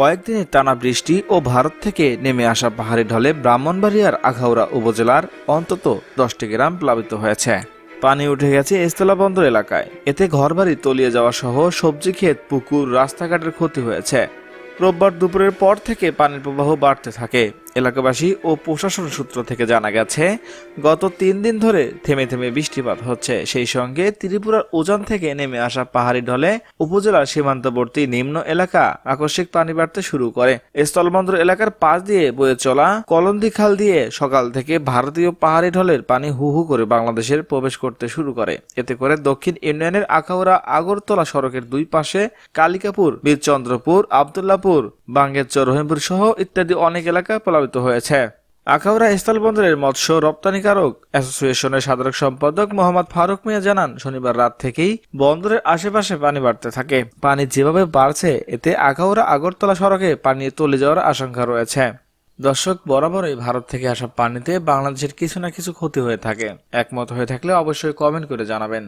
কয়েকদিনের টানা বৃষ্টি ও ভারত থেকে নেমে আসা পাহাড়ি ঢলে ব্রাহ্মণবাড়িয়ার আঘাউড়া উপজেলার অন্তত দশটি গ্রাম প্লাবিত হয়েছে। পানি উঠে গেছে বন্দর এলাকায়। এতে ঘরবাড়ি তলিয়ে যাওয়া সহ সবজি ক্ষেত, পুকুর, রাস্তাঘাটের ক্ষতি হয়েছে। রোববার দুপুরের পর থেকে পানির প্রবাহ বাড়তে থাকে। এলাকাবাসী ও প্রশাসন সূত্র থেকে জানা গেছে, গত তিন দিন ধরে থেমে থেমে বৃষ্টিপাত হচ্ছে। সেই সঙ্গে ত্রিপুরার উজান থেকে নেমে আসা পাহাড়ি ঢলে উপজেলার সীমান্তবর্তী নিম্ন এলাকা আকস্মিক পানি বাড়তে শুরু করে। স্থলবন্দর এলাকার পাশ দিয়ে বয়ে চলা কলন্দি খাল দিয়ে সকাল থেকে ভারতীয় পাহাড়ি ঢলের পানি হু হু করে বাংলাদেশের প্রবেশ করতে শুরু করে। এতে করে দক্ষিণ ইউনিয়নের আখাউড়া আগরতলা সড়কের দুই পাশে কালিকাপুর, বীরচন্দ্রপুর, আবদুল্লাপুর বাঙ্গেরচর রহিমপুর সহ ইত্যাদি অনেক এলাকা প্লাবিত হয়েছে। আখাউড়া স্থলবন্দরের মৎস্য রপ্তানিকারক অ্যাসোসিয়েশনের সাধারণ সম্পাদক মোহাম্মদ ফারুক মিয়া জানান, শনিবার রাত থেকেই বন্দরের আশেপাশে পানি বাড়তে থাকে। পানি যেভাবে বাড়ছে, এতে আখাউড়া আগরতলা সড়কে পানি তলে যাওয়ার আশঙ্কা রয়েছে। দর্শক, বরাবরই ভারত থেকে আসা পানিতে বাংলাদেশের কিছু না কিছু ক্ষতি হয়ে থাকে। একমত হয়ে থাকলে অবশ্যই কমেন্ট করে জানাবেন।